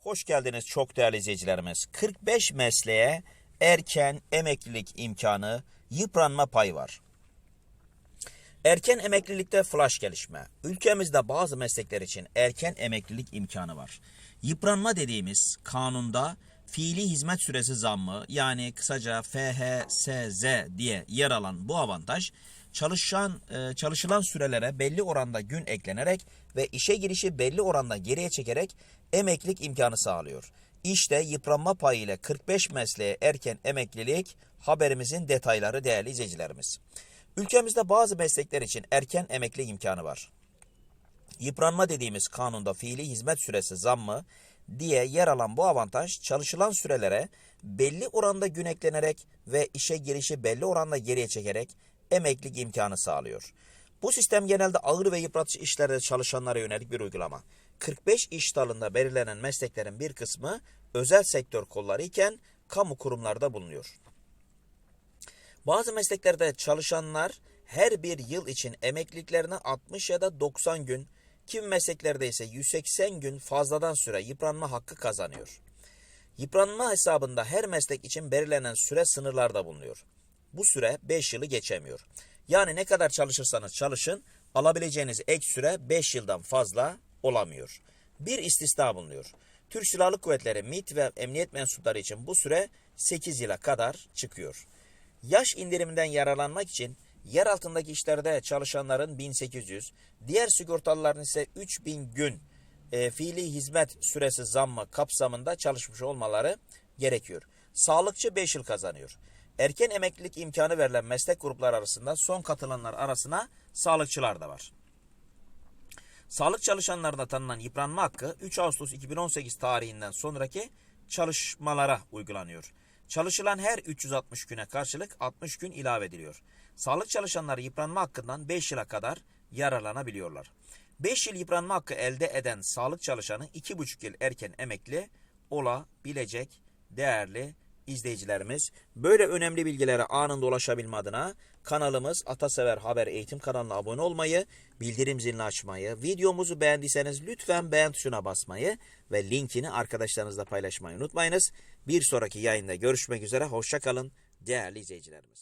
Hoş geldiniz çok değerli izleyicilerimiz. 45 mesleğe erken emeklilik imkanı, yıpranma payı var. Erken emeklilikte flash gelişme. Ülkemizde bazı meslekler için erken emeklilik imkanı var. Yıpranma dediğimiz kanunda fiili hizmet süresi zammı yani kısaca FHSZ diye yer alan bu avantaj çalışan e, çalışılan sürelere belli oranda gün eklenerek ve işe girişi belli oranda geriye çekerek emeklilik imkanı sağlıyor. İşte yıpranma payı ile 45 mesleğe erken emeklilik haberimizin detayları değerli izleyicilerimiz. Ülkemizde bazı meslekler için erken emekli imkanı var. Yıpranma dediğimiz kanunda fiili hizmet süresi zammı diye yer alan bu avantaj çalışılan sürelere belli oranda gün eklenerek ve işe girişi belli oranda geriye çekerek emeklilik imkanı sağlıyor. Bu sistem genelde ağır ve yıpratıcı işlerde çalışanlara yönelik bir uygulama. 45 iş dalında belirlenen mesleklerin bir kısmı özel sektör kolları iken kamu kurumlarda bulunuyor. Bazı mesleklerde çalışanlar her bir yıl için emekliliklerine 60 ya da 90 gün, kimi mesleklerde ise 180 gün fazladan süre yıpranma hakkı kazanıyor. Yıpranma hesabında her meslek için belirlenen süre sınırlarda bulunuyor. Bu süre 5 yılı geçemiyor. Yani ne kadar çalışırsanız çalışın alabileceğiniz ek süre 5 yıldan fazla olamıyor. Bir istisna bulunuyor. Türk Silahlı Kuvvetleri, MİT ve emniyet mensupları için bu süre 8 yıla kadar çıkıyor. Yaş indiriminden yararlanmak için yer altındaki işlerde çalışanların 1800, diğer sigortalıların ise 3000 gün e, fiili hizmet süresi zammı kapsamında çalışmış olmaları gerekiyor. Sağlıkçı 5 yıl kazanıyor. Erken emeklilik imkanı verilen meslek grupları arasında son katılanlar arasına sağlıkçılar da var. Sağlık çalışanlarına tanınan yıpranma hakkı 3 Ağustos 2018 tarihinden sonraki çalışmalara uygulanıyor. Çalışılan her 360 güne karşılık 60 gün ilave ediliyor. Sağlık çalışanları yıpranma hakkından 5 yıla kadar yararlanabiliyorlar. 5 yıl yıpranma hakkı elde eden sağlık çalışanı 2,5 yıl erken emekli olabilecek değerli izleyicilerimiz. Böyle önemli bilgilere anında ulaşabilme adına kanalımız Atasever Haber Eğitim kanalına abone olmayı, bildirim zilini açmayı, videomuzu beğendiyseniz lütfen beğen tuşuna basmayı ve linkini arkadaşlarınızla paylaşmayı unutmayınız. Bir sonraki yayında görüşmek üzere, hoşçakalın değerli izleyicilerimiz.